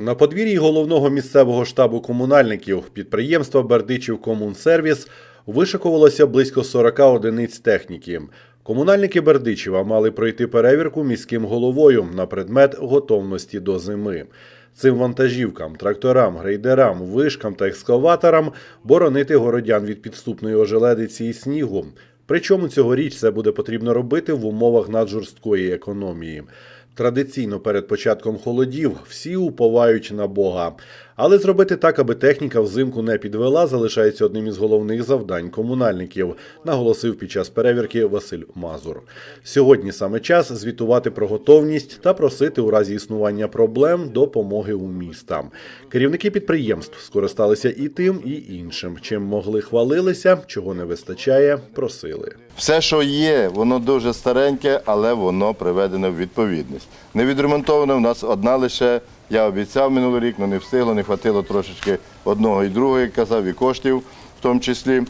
На подвір'ї головного місцевого штабу комунальників підприємства Бердичів Комунсервіс вишикувалося близько 40 одиниць техніки. Комунальники Бердичева мали пройти перевірку міським головою на предмет готовності до зими. Цим вантажівкам, тракторам, грейдерам, вишкам та екскаваторам боронити городян від підступної ожеледиці і снігу. Причому цьогоріч це буде потрібно робити в умовах наджорсткої економії. Традиційно перед початком холодів всі уповають на Бога. Але зробити так, аби техніка взимку не підвела, залишається одним із головних завдань комунальників, наголосив під час перевірки Василь Мазур. Сьогодні саме час звітувати про готовність та просити у разі існування проблем допомоги у міста. Керівники підприємств скористалися і тим, і іншим. Чим могли хвалилися, чого не вистачає, просили. Все, що є, воно дуже стареньке, але воно приведено в відповідність. Не відремонтовано в нас одна лише. Я обіцяв минулий рік, але не встигло, не хватило трошечки одного і другого, як казав, і коштів в тому числі.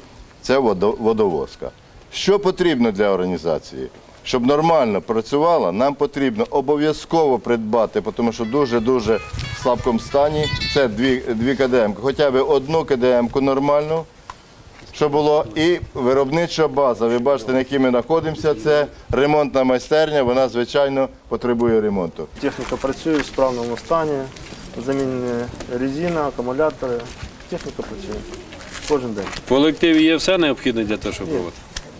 Це водовозка. Що потрібно для організації? Щоб нормально працювала, нам потрібно обов'язково придбати, тому що дуже-дуже в слабкому стані. Це дві, дві КДМ, хоча б одну КДМ нормальну, що було, і виробнича база. Ви бачите, на якій ми знаходимося. Це ремонтна майстерня, вона, звичайно, потребує ремонту. Техніка працює в справному стані, замінені резина, акумулятори. Техніка працює кожен день. В колективі є все необхідне для того, щоб робити.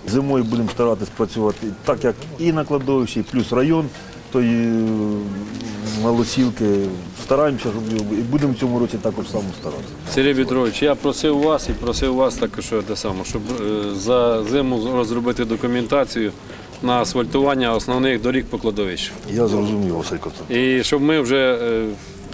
Зимою будемо старатись працювати так, як і на кладовищі, плюс район тої е, малосілки. Стараємося, щоб і будемо в цьому році також само старатися. Сергій Петрович, я просив вас і просив вас також що те саме, щоб е, за зиму розробити документацію на асфальтування основних доріг по кладовищу. Я зрозумів, Василь Константинович. І щоб ми вже е,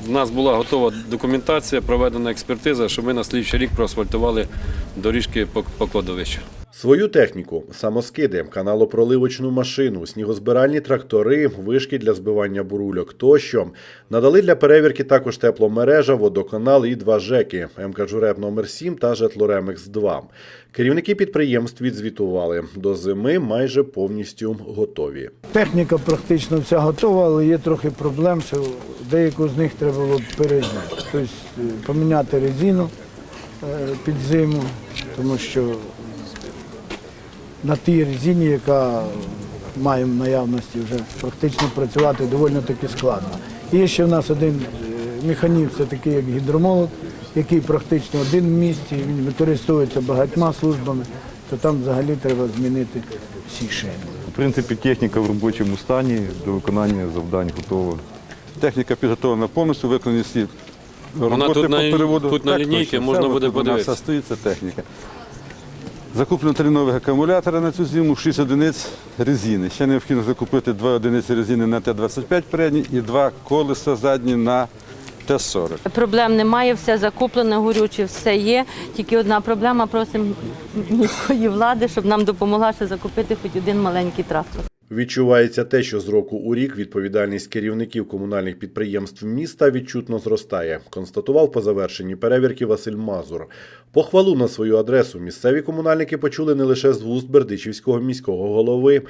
в нас була готова документація, проведена експертиза, щоб ми на слідчий рік проасфальтували доріжки по, по кладовищу. Свою техніку, самоскиди, каналопроливочну машину, снігозбиральні трактори, вишки для збивання бурульок тощо. Надали для перевірки також тепломережа, водоканал і два ЖЕКи. МК «Журеб номер 7 та Жетлоремекс 2 Керівники підприємств відзвітували, до зими майже повністю готові. Техніка практично вся готова, але є трохи проблем, що деяку з них треба було перезняти. Тобто е, поміняти резину е, під зиму, тому що на тій резині, яка має в наявності, вже практично працювати доволі таки складно. І є ще в нас один е, механізм, це такий як гідромолот, який практично один в місті, він використовується багатьма службами, то там взагалі треба змінити всі шини. В принципі, техніка в робочому стані до виконання завдань готова. Техніка підготовлена повністю, виконані всі Вона роботи тут на- по переводу. тут на лінійці, можна буде тут у нас подивитися. все стоїть, це техніка. Закуплено три нових акумулятора на цю зиму, 6 одиниць резини. Ще необхідно закупити 2 одиниці резини на Т-25 передні і два колеса задні на Т-40. Проблем немає, все закуплено, горюче, все є. Тільки одна проблема, просимо міської влади, щоб нам допомогла ще закупити хоч один маленький трактор. Відчувається те, що з року у рік відповідальність керівників комунальних підприємств міста відчутно зростає, констатував по завершенні перевірки Василь Мазур. Похвалу на свою адресу місцеві комунальники почули не лише з вуст Бердичівського міського голови.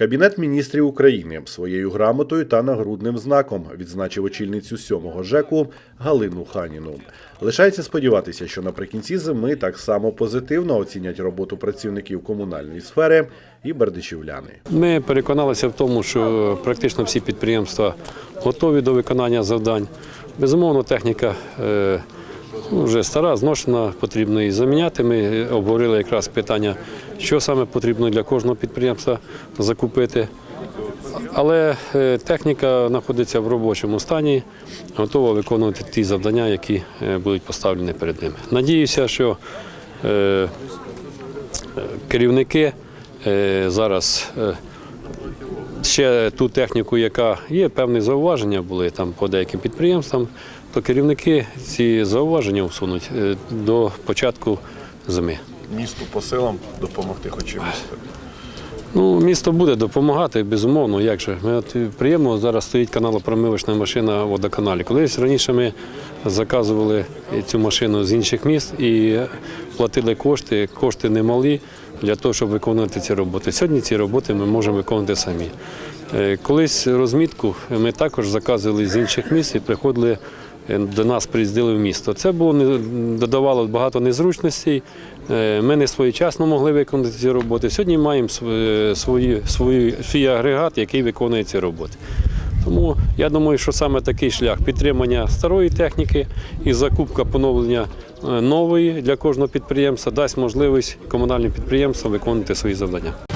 Кабінет міністрів України своєю грамотою та нагрудним знаком відзначив очільницю сьомого ЖЕКу Галину Ханіну. Лишається сподіватися, що наприкінці зими так само позитивно оцінять роботу працівників комунальної сфери і бердичівляни. Ми переконалися в тому, що практично всі підприємства готові до виконання завдань. Безумовно, техніка е, вже стара, зношена, потрібно її заміняти. Ми обговорили якраз питання, що саме потрібно для кожного підприємства закупити. Але е, техніка знаходиться в робочому стані, готова виконувати ті завдання, які е, будуть поставлені перед ними. Надіюся, що е, керівники зараз ще ту техніку, яка є, певні зауваження були там по деяким підприємствам, то керівники ці зауваження усунуть е, до початку зими. Місту по силам допомогти хоч чимось. Ну, місто буде допомагати, безумовно. Як же? Ми от приємно зараз стоїть каналопромивочна машина в водоканалі. Колись раніше ми заказували цю машину з інших міст і платили кошти, кошти немалі для того, щоб виконувати ці роботи. Сьогодні ці роботи ми можемо виконувати самі. Е, Колись розмітку ми також заказували з інших міст і приходили е, до нас приїздили в місто. Це було додавало багато незручностей. Е, Ми не своєчасно могли виконати ці роботи. Сьогодні маємо св- свої, свої, свій агрегат, який виконує ці роботи. Тому я думаю, що саме такий шлях підтримання старої техніки і закупка поновлення е, нової для кожного підприємства дасть можливість комунальним підприємствам виконувати свої завдання.